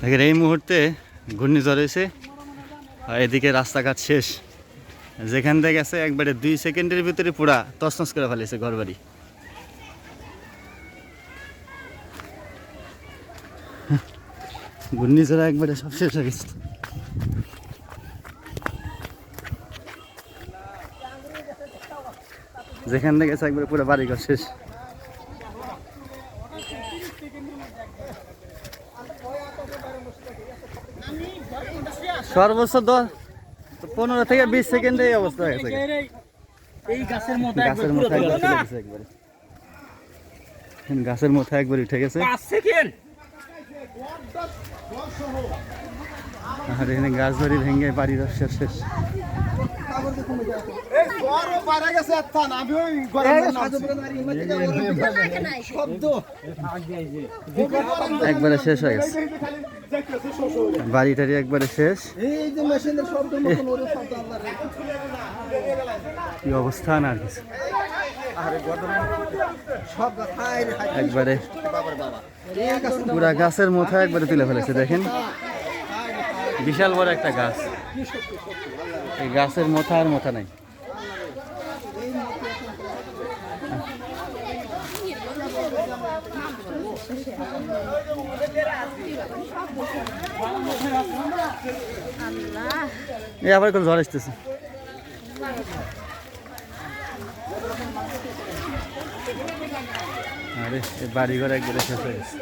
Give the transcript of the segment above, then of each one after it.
দেখেন, এই মুহূর্তে ঘূর্ণিঝড় এসে, আর এদিকে রাস্তাঘাট শেষ। যেখান থেকে গেছে একবারে দুই সেকেন্ডের ভিতরে পুরা তছনছ করে ফেলেছে ঘরবাড়ি। ঘূর্ণিঝড় একবারে সব শেষ হয়ে গেছে। যেখান থেকে গেছে একবারে পুরো বাড়িঘর শেষ। সর্বোচ্চ দশ পনেরো থেকে বিশ সেকেন্ডে এই অবস্থা হয়ে গেছে এই গাছের মতো গাছের মধ্যে একবার গাছের একবার উঠে গেছে। আর এখানে গাছ বাড়ি ভেঙে বাড়ি শেষ শেষ। একবারে শেষ হয়ে গেছে। বাড়ি টাড়ি একবারে শেষ। এই যে মেশিনের শব্দ মতন ওরে শব্দ আল্লাহ রে। কি অবস্থা না আর কিছু একবারে পুরা গাছের মোথা একবারে তুলে ফেলেছে দেখেন। বিশাল বড় একটা গাছ। এই গাছের মোথা আর মোথা নাই। এই আবার কোন ঝড় আসতেছে। আরে এই বাড়িঘর একবারে শেষ হয়ে গেছে।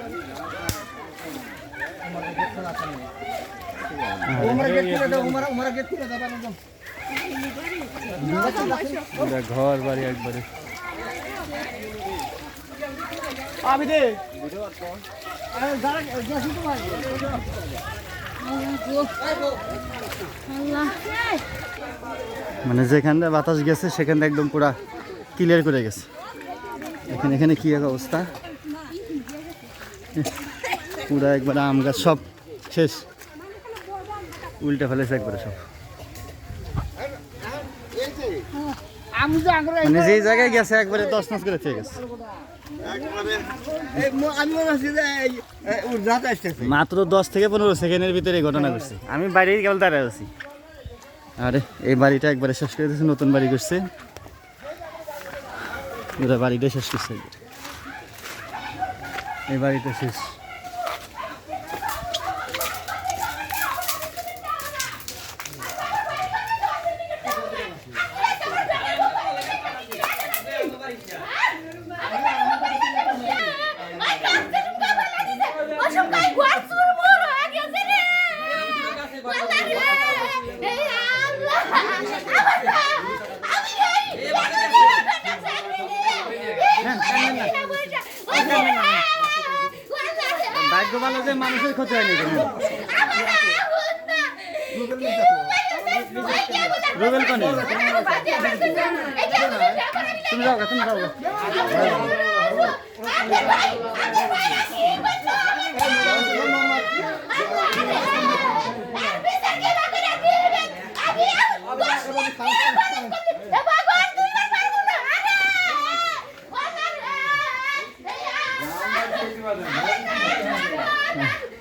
ঘর বাড়ি একবারে মানে যেখানটা বাতাস গেছে সেখানটা একদম পুরা ক্লিয়ার করে গেছে। এখানে এখানে কি এক অবস্থা? পুরা একবার আম গাছ সব শেষ। উল্টে ফেলেছে একবারে সব। আমি যে মানে যেই জায়গায় গেছে একবারে দশ নস করে থেকে গেছে। যে মাত্র দশ থেকে পনেরো সেকেন্ডের ভিতরে ঘটনা ঘটছে। আমি বাইরেই কেবল দাঁড়ায় আছি। আরে এই বাড়িটা একবারে শেষ করে দিয়েছে নতুন বাড়ি করছে। পুরো বাড়িটা শেষ করছে। এই বাড়িটা শেষ। ভাগ্য ভালো যে মানুষের ক্ষতি হয়নি। রুবেল কনে তুমি যাও তুমি যাও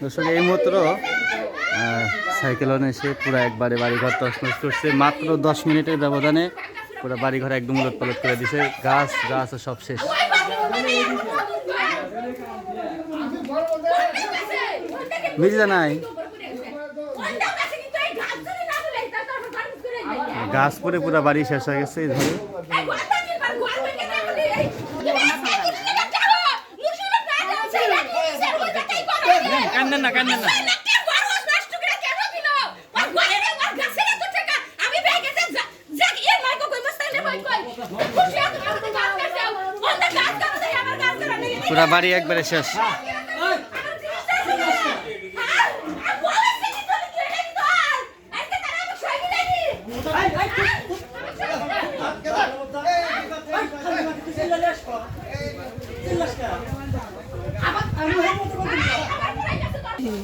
দর্শক এই মাত্র সাইকেলন এসে পুরো একবারে বাড়িঘর তছনছ করছে। মাত্র দশ মিনিটের ব্যবধানে পুরো বাড়িঘর একদম উলট পালট করে দিছে। গাছ গাছ সব শেষ। বুঝলে নাই? গাছ পরে পুরো বাড়ি শেষ হয়ে গেছে এই ধরে। কান্দেন না কান্দেন না পুরা বাড়ি একবারে শেষ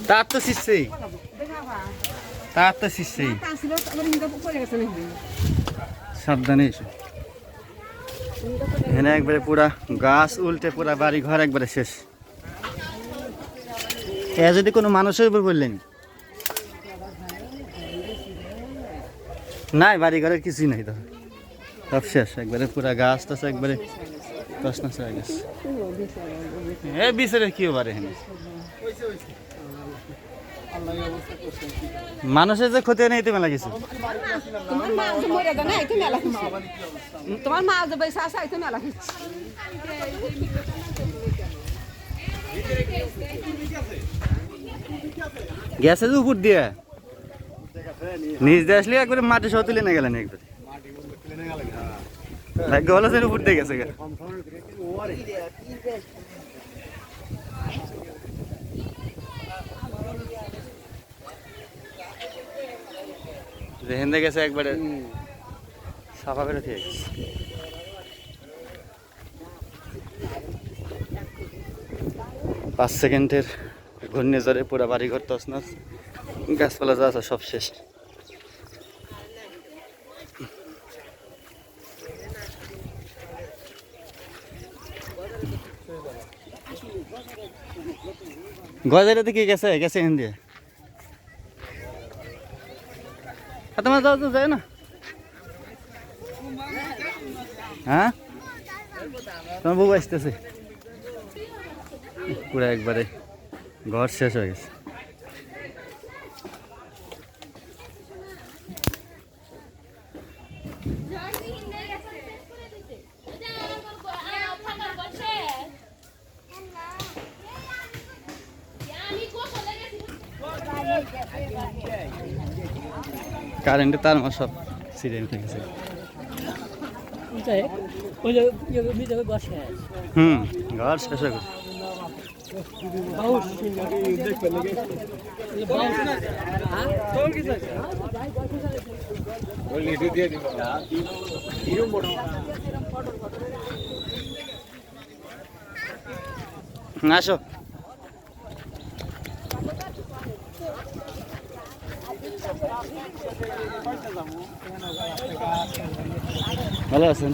তার তো শিখছেই তার তো শিখছেই সাবধানে এসো। এখানে একবারে পুরা গাছ উল্টে পুরা বাড়ি ঘর একবারে শেষ। এ যদি কোনো মানুষের উপর বললেন নাই বাড়ি ঘরের কিছুই নাই তো। সব শেষ, একবারে পুরা গাছ টাছ একবারে গাছ গেছে। এ, বিচারে কি বারে এখানে? মানুষের যে ক্ষতি নেই তো মেলা কিছু তোমার মা যে মরে গেল না এটা মেলা কিছু তোমার মা যে বৈশা আছে কিছু গেছে। যে উপর দিয়ে। নিচ দিয়ে আসলে একবারে মাটি সহ তুলে নিয়ে গেলেন একবারে। ভাগ্য ভালো উপর দিয়ে গেছে যেখান গেছে একবারে। সাফা করে দিয়ে গেছে। পাঁচ সেকেন্ডের ঘূর্ণিঝড়ে পুরো বাড়িঘর তছনছ। গাছপালা যা আছে সব শেষ। গজারে কি গেছে? গেছে এখান দিয়ে আর তোমার যাও তো যায় না হ্যাঁ তোমার বউ আসতেছে পুরো একবারে ঘর শেষ হয়ে গেছে কারেন্টে তার আমার সব সিরিয়াল হয়ে গেছে হুম ঘর শেষ হয়ে আসো। ভালো আছেন?